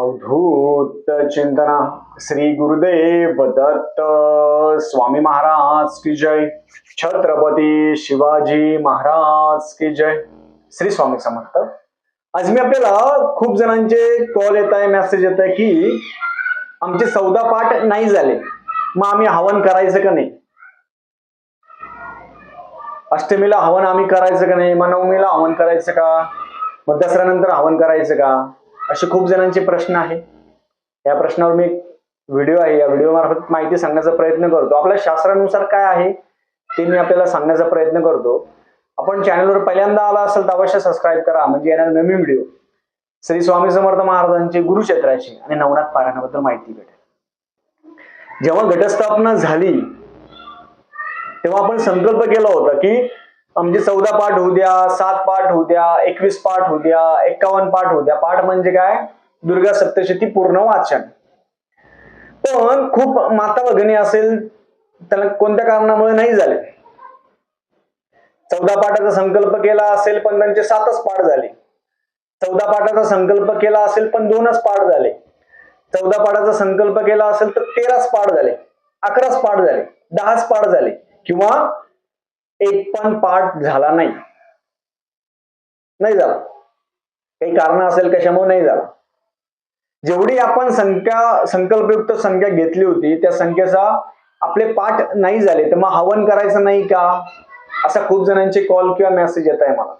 अवधूत चिंतना श्री गुरुदेव दत्त स्वामी महाराज की जय. छत्रपती शिवाजी महाराज की जय. श्री स्वामी समर्थ. आज मी आपल्याला खूप जणांचे कॉल येत आहे मेसेज येत आहे की आमचे चौदा पाठ नाही झाले. मग आम्ही हवन करायचं का नाही? अष्टमीला हवन आम्ही करायचं का नाही? मग नवमीला हवन करायचं का? मग दसऱ्यानंतर हवन करायचं का? असे खूप जणांचे प्रश्न आहे. या प्रश्नावर मी एक व्हिडिओ आहे. या व्हिडिओ मार्फत माहिती सांगण्याचा प्रयत्न करतो. आपल्या शास्त्रानुसार काय आहे ते मी आपल्याला सांगण्याचा प्रयत्न करतो. आपण चॅनलवर पहिल्यांदा आला असेल तर अवश्य सबस्क्राईब करा. म्हणजे येणार नवीन व्हिडिओ श्री स्वामी समर्थ महाराजांची गुरुक्षेत्राची आणि नवनाथ पारायणाबद्दल माहिती भेटेल. जेव्हा घटस्थापना झाली तेव्हा आपण संकल्प केला होता की म्हणजे चौदा पाठ होऊ द्या सात पाठ होऊ द्या एकवीस पाठ होऊ द्या एक्कावन्न पाठ होऊ द्या. पाठ म्हणजे काय? दुर्गा सप्तशती पूर्ण वाचन. पण खूप माता भगिनी असेल त्याला कोणत्या कारणामुळे नाही झाले? चौदा पाठाचा संकल्प केला असेल पण त्यांचे सातच पाठ झाले. चौदा पाठाचा संकल्प केला असेल पण दोनच पाठ झाले. चौदा पाठाचा संकल्प केला असेल तर तेराच पाठ झाले. अकराच पाठ झाले. दहाच पाठ झाले. किंवा एक पण पाठ झाला नाही. नाही झाला. काही कारण असेल कशामुळे नाही झाला. जेवढी आपण संख्या संकल्पयुक्त संख्या घेतली होती त्या संख्येचा आपले पाठ नाही झाले तर मग हवन करायचं नाही का? असा खूप जणांचे कॉल किंवा मेसेज येत आहे मला.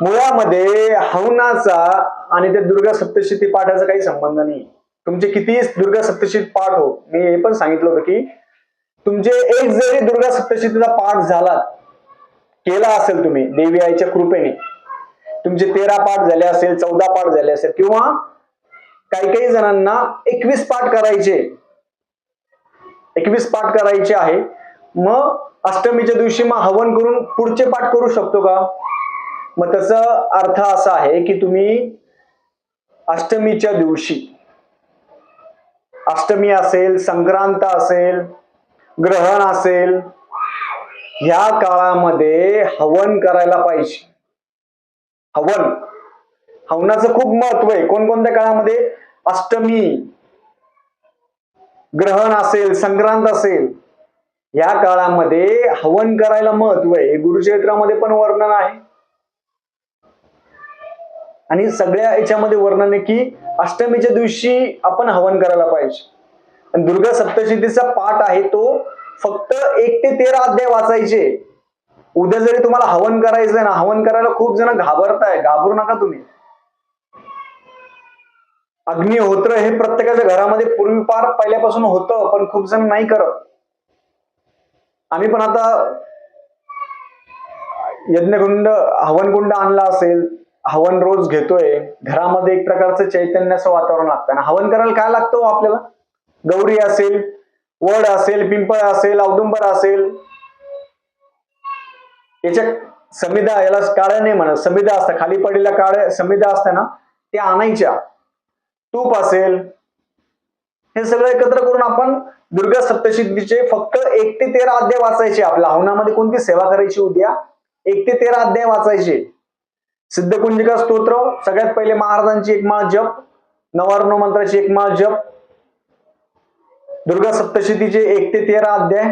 मुळामध्ये हवनाचा आणि त्या दुर्गा सप्तशती पाठाचा काही संबंध नाही. तुमचे किती दुर्गा सप्तशती पाठ हो मी हे पण सांगितलं होतं की तुमचे एक जरी दुर्गा सप्तशतीचा पाठ झाला केला असेल तुम्ही देवी आईच्या कृपेने तुमचे तेरा पाठ झाले असेल चौदा पाठ झाले असेल किंवा काही काही जणांना एकवीस पाठ करायचे एकवीस पाठ करायचे आहे मग अष्टमीच्या दिवशी मग हवन करून पुढचे पाठ करू शकतो का? मग त्याचा अर्थ असा आहे की तुम्ही अष्टमीच्या दिवशी अष्टमी असेल संक्रांत असेल ग्रहण असेल या काळामध्ये हवन करायला पाहिजे. हवन. हवनाचं खूप महत्त्व आहे. कोणकोणत्या काळामध्ये? अष्टमी. ग्रहण असेल संक्रांत असेल. या काळामध्ये हवन करायला महत्त्व आहे. हे गुरुचरित्रामध्ये पण वर्णन आहे. आणि सगळ्या याच्यामध्ये वर्णन आहे की अष्टमीच्या दिवशी आपण हवन करायला पाहिजे. दुर्गा सप्तशतीचा पाठ आहे तो फक्त एक ते तेरा अध्याय वाचायचे. उद्या जरी तुम्हाला हवन करायचंय ना हवन करायला खूप जण घाबरताय. घाबरू नका तुम्ही. अग्निहोत्र हे प्रत्येकाच्या घरामध्ये पूर्वीपार पहिल्यापासून होतं पण खूप जण नाही करत. आम्ही पण आता यज्ञकुंड हवनकुंड आणला असेल हवन रोज घेतोय. घरामध्ये एक प्रकारचं चैतन्याचं वातावरण लागतं. आणि हवन करायला काय लागतं हो आपल्याला? गौरी असेल वड असेल पिंपळ असेल औदुंबर असेल. याच्या समिधा याला काळ्या नाही म्हणत समिधा असतात खाली पडलेल्या काळ्या समिधा असतात ना त्या आणायच्या. तूप असेल हे सगळं एकत्र करून आपण दुर्गा सप्तशुद्धीचे फक्त एक ते तेरा अध्याय वाचायचे आपल्या हवनामध्ये कोणती सेवा करायची उद्या? एक ते तेरा अध्याय वाचायचे. सिद्धकुंजिका स्तोत्र सगळ्यात पहिले महाराजांची एक माळ जप नवार्ण मंत्राची एक माळ जप दुर्गा सप्तशतीचे एक ते तेरा अध्याय.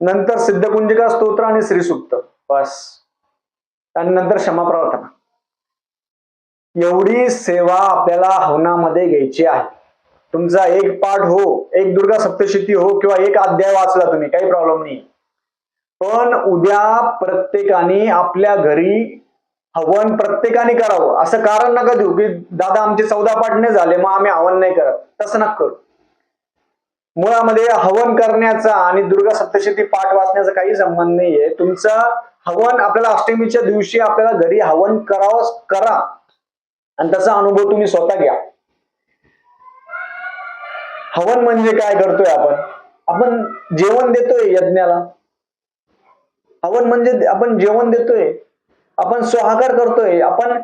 नंतर सिद्धकुंजिका स्तोत्र आणि श्रीसुक्त. बस. आणि नंतर क्षमा प्रार्थना. एवढी सेवा आपल्याला हवनामध्ये घ्यायची आहे. तुमचा एक पाठ हो एक दुर्गा सप्तशती हो किंवा एक अध्याय वाचला तुम्ही काही प्रॉब्लेम नाही पण उद्या प्रत्येकाने आपल्या घरी हवन प्रत्येकाने करावं. असं कारण नका देऊ की दादा आमचे चौदा पाठ नाही झाले मग आम्ही हवन नाही करत. तसं नका करू. मुळामध्ये हवन करण्याचा आणि दुर्गा सप्तशती पाठ वाचण्याचा काही संबंध नाहीये. तुमचं हवन आपल्याला अष्टमीच्या दिवशी आपल्याला घरी हवन करावं करा. आणि त्याचा अनुभव तुम्ही स्वतः घ्या. हवन म्हणजे काय करतोय आपण? आपण जेवण देतोय यज्ञाला. हवन म्हणजे आपण जेवण देतोय. आपण स्वाहाकार करतोय. आपण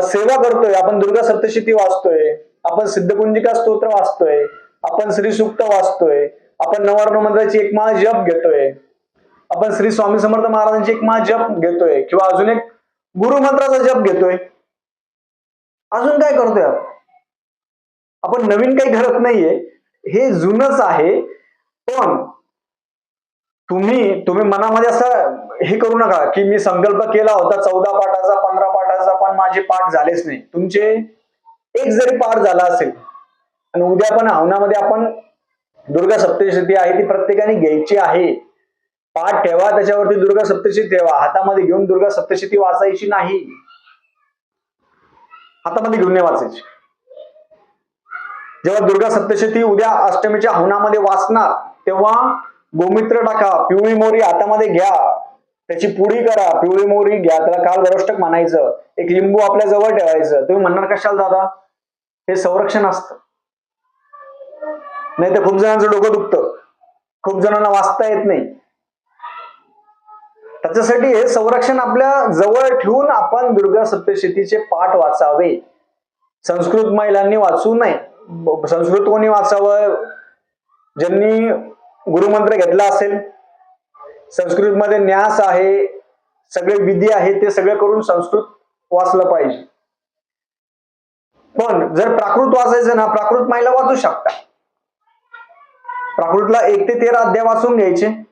सेवा करतोय. आपण दुर्गा सप्तशती वाचतोय. आपण सिद्धपुंजिका स्तोत्र वाचतोय. आपण श्री सुक्त वाचतोय आपण नवार्ण मंत्राची एक माळ जप घेतोय आपण श्री स्वामी समर्थ महाराजांची एक माळ जप घेतोय किंवा अजून एक गुरुमंत्राचा जप घेतोय. अजून काय करतोय आपण? आपण नवीन काही करत नाहीये हे जुनच आहे पण तुम्ही तुम्ही मनामध्ये असं हे करू नका की मी संकल्प केला होता चौदा पाठाचा पंधरा पाठाचा पण माझे पाठ झालेच नाही. तुमचे एक जरी पाठ झाला असेल आणि उद्या पण हवनामध्ये आपण दुर्गा सप्तशती आहे ती प्रत्येकाने घ्यायची आहे. पाठ ठेवा त्याच्यावरती दुर्गा सप्तशती ठेवा. हातामध्ये घेऊन दुर्गा सप्तशती वाचायची नाही. हातामध्ये घेऊन नाही वाचायची. जेव्हा दुर्गा सप्तशती उद्या अष्टमीच्या हवनामध्ये वाचणार तेव्हा गोमित्र टाका पिवळी मोरी हातामध्ये घ्या. त्याची पुडी करा पिवळी मोरी घ्या. त्याला काल गरोष्टक म्हणायचं. एक लिंबू आपल्या जवळ ठेवायचं. तुम्ही म्हणणार कशाला दादा? हे संरक्षण असतं. नाही तर खूप जणांचं डोकं दुखतं. खूप जणांना वाचता येत नाही. त्याच्यासाठी हे संरक्षण आपल्या जवळ ठेवून आपण दुर्गा सप्तशतीचे पाठ वाचावे. संस्कृत महिलांनी वाचू नये. संस्कृत कोणी वाचावं? ज्यांनी गुरुमंत्र घेतला असेल. संस्कृत मध्ये न्यास आहे. सगळे विधी आहे ते सगळे करून संस्कृत वाचलं पाहिजे. पण जर प्राकृत वाचायचं ना प्राकृत महिला वाचू शकता प्राकृतला एक ते तेरा अध्याय वाचून घ्यायचे.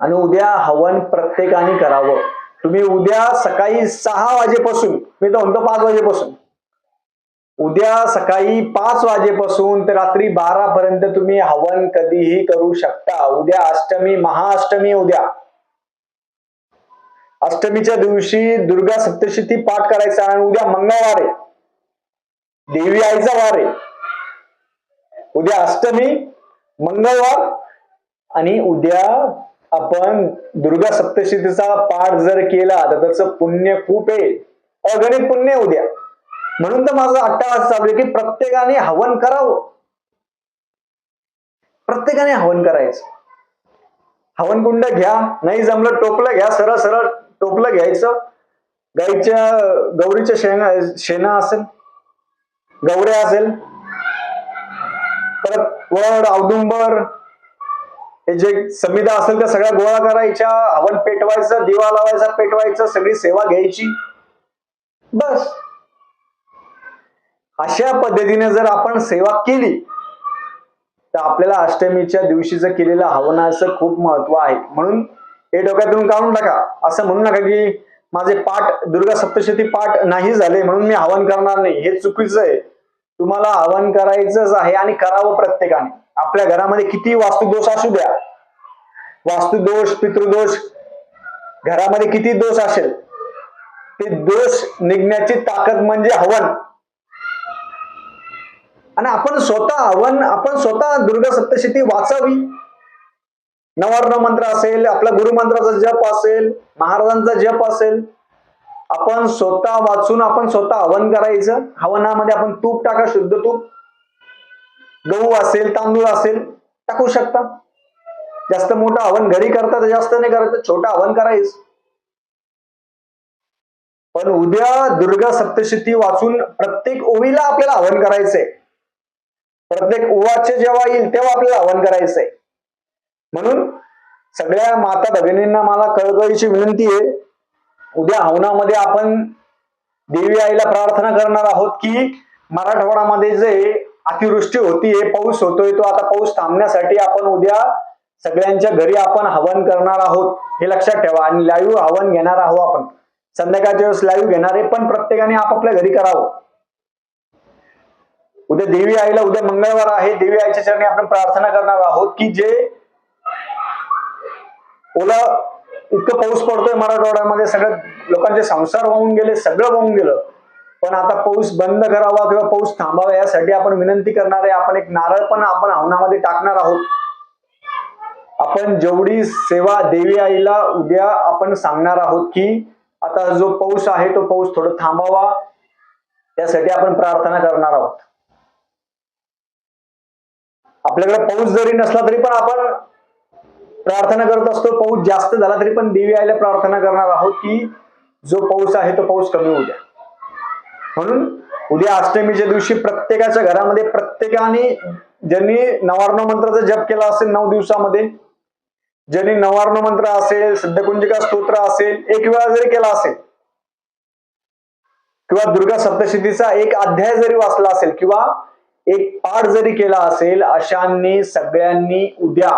आणि उद्या हवन प्रत्येकाने करावं. तुम्ही उद्या सकाळी सहा वाजेपासून मी तर म्हणतो पाच वाजेपासून. उद्या सकाळी पाच वाजेपासून ते रात्री बारा पर्यंत तुम्ही हवन कधीही करू शकता. उद्या अष्टमी महाअष्टमी उद्या. अष्टमीच्या दिवशी दुर्गा सप्तशती पाठ करायचा आणि उद्या मंगळवार आहे. देवी आईचा वार आहे. उद्या अष्टमी मंगळवार आणि उद्या आपण दुर्गा सप्तशतीचा पाठ जर केला तर त्याचं पुण्य खूप आहे. अगणित पुण्य आहे उद्या. म्हणून तर माझा अट्टाहास चालू आहे की प्रत्येकाने हवन करावं. प्रत्येकाने हवन करायचं. हवन कुंड घ्या नाही जमलं टोपलं घ्या सरळ सरळ टोपलं घ्यायचं. गाईच्या गौरीच्या शेणा शेणा असेल गौऱ्या असेल परत वड औदुंबर. हे जे समिधा असेल त्या सगळ्या गोळा करायच्या हवन पेटवायचं दिवा लावायचा पेटवायचं सगळी सेवा घ्यायची. बस. अशा पद्धतीने जर आपण सेवा केली तर आपल्याला अष्टमीच्या दिवशीचं केलेलं हवनाचं खूप महत्त्व आहे. म्हणून हे डोक्यातून काढून टाका. असं म्हणू नका की माझे पाठ दुर्गा सप्तशती पाठ नाही झाले म्हणून मी हवन करणार नाही. हे चुकीचं आहे. तुम्हाला हवन करायचंच आहे आणि करावं प्रत्येकाने. आपल्या घरामध्ये किती वास्तुदोष असू द्या. वास्तुदोष पितृदोष घरामध्ये किती दोष असेल ते दोष निघण्याची ताकद म्हणजे हवन. आणि आपण स्वतः हवन आपण स्वतः दुर्गा सप्तशती वाचावी. नवर्ण मंत्र असेल आपला गुरुमंत्राचा जप असेल महाराजांचा जप असेल आपण स्वतः वाचून आपण स्वतः हवन करायचं. हवनामध्ये आपण तूप टाका शुद्ध तूप. गहू असेल तांदूळ असेल टाकू शकता. जास्त मोठं हवन घरी करता तर जास्त नाही करायचं छोटं हवन करायचं. पण उद्या दुर्गा सप्तशती वाचून प्रत्येक ओवीला आपल्याला हवन करायचंय. प्रत्येक ओवाचे जेव्हा येईल तेव्हा आपल्याला हवन करायचंय. म्हणून सगळ्या माता भगिनींना मला कळकळीची विनंती आहे उद्या हवनामध्ये आपण देवी आईला प्रार्थना करणार आहोत की मराठवाड्यामध्ये जे अतिवृष्टी होतीये पाऊस होतोय तो आता पाऊस थांबण्यासाठी आपण उद्या सगळ्यांच्या घरी आपण हवन करणार आहोत. हे लक्षात ठेवा आणि लाईव्ह हवन घेणार आहोत आपण. संध्याकाळच्या वेळेस लाईव्ह घेणार आहे पण प्रत्येकाने आपापल्या घरी करावं. उद्या देवी आईला उद्या मंगळवार आहे. देवी आईच्या चरणी आपण प्रार्थना करणार आहोत की जे ओला इतकं पाऊस पडतोय मराठवाड्यामध्ये सगळ्या लोकांचे संसार वाहून गेले सगळं वाहून गेलं. पण आता पाऊस बंद करावा किंवा पाऊस थांबावा यासाठी आपण विनंती करणार आहे आपण एक नारळ पण आपण हवनामध्ये टाकणार आहोत. आपण जेवढी सेवा देवी आईला उद्या आपण सांगणार आहोत की आता जो पाऊस आहे तो पाऊस थोडं थांबावा. त्यासाठी आपण प्रार्थना करणार आहोत. आपल्याकडे पाऊस जरी नसला तरी पण आपण प्रार्थना करत असतो. पाऊस जास्त झाला तरी पण देवी आईला प्रार्थना करणार आहोत की जो पाऊस आहे तो पाऊस कमी होऊ द्या. म्हणून उद्या अष्टमीच्या दिवशी प्रत्येकाच्या घरामध्ये प्रत्येकाने ज्यांनी नवार्ण मंत्राचा जप केला असेल नऊ दिवसामध्ये ज्यांनी नवार्ण मंत्र असेल सिद्धकुंजिका स्तोत्र असेल एक वेळा जरी केला असेल किंवा दुर्गा सप्तशतीचा एक अध्याय जरी वाचला असेल किंवा एक पाठ जरी केला असेल अशांनी सगळ्यांनी उद्या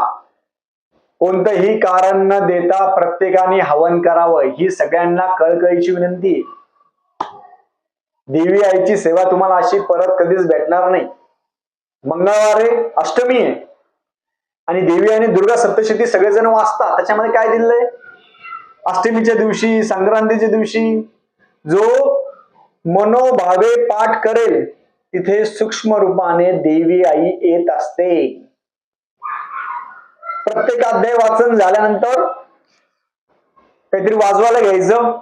कोणतंही कारण न देता प्रत्येकाने हवन करावं ही सगळ्यांना कळकळीची विनंती. आहे देवी आईची सेवा तुम्हाला अशी परत कधीच भेटणार नाही. मंगळवारे अष्टमी आहे. आणि देवी आणि दुर्गा सप्तशती सगळेजण वाचतात. त्याच्यामध्ये काय दिलंय? अष्टमीच्या दिवशी संक्रांतीच्या दिवशी जो मनोभावे पाठ करेल तिथे सूक्ष्म रूपाने देवी आई येत असते. प्रत्येक अध्याय वाचन झाल्यानंतर काहीतरी वाजवायला घ्यायचं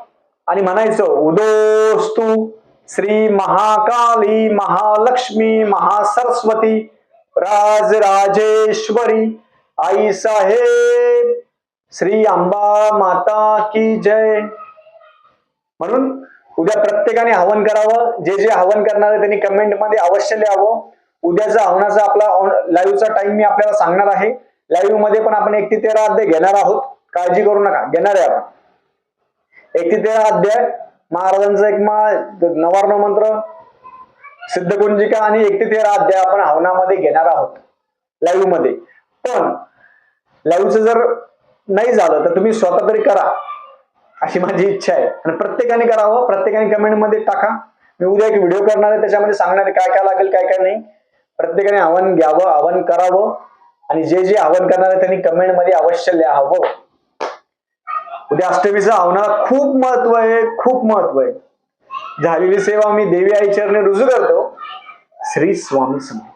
आणि म्हणायचं उदोस्तू श्री महाकाली महालक्ष्मी महासरस्वती राजराजेश्वरी आई साहेब श्री अंबा माता की जय. म्हणून उद्या प्रत्येकाने हवन करावं जे जे हवन करणार आहे त्यांनी कमेंटमध्ये अवश्य लिहावं. उद्याचा हवनाचा आपला लाईव्हचा टाइम मी आपल्याला सांगणार आहे. लाईव्हमध्ये पण आपण एक ते तेरा अध्याय घेणार आहोत. काळजी करू नका. घेणार आहे आपण. एक ते तेरा अध्याय. महाराजांचा एक मा नवार्ण मंत्र. सिद्धकुंजिका आणि एक ते तेरा अध्याय आपण हवनामध्ये घेणार आहोत. लाईव्हमध्ये. पण लाईव्हचं जर नाही झालं तर तुम्ही स्वतः तरी करा. अशी माझी इच्छा आहे. आणि प्रत्येकाने करावं. प्रत्येकाने कमेंटमध्ये टाका. मी उद्या एक व्हिडिओ करणार आहे. त्याच्यामध्ये सांगणार आहे काय काय लागेल काय काय नाही. प्रत्येकाने हवन घ्यावं हवन करावं. आणि जे जे हवन करणार आहे त्यांनी कमेंटमध्ये अवश्य लिहावं हो. उद्या अष्टमीचं हवनाला खूप महत्त्व आहे खूप महत्त्व आहे. झालेली सेवा मी देवी आई चरणी रुजू करतो. श्री स्वामी समर्थ.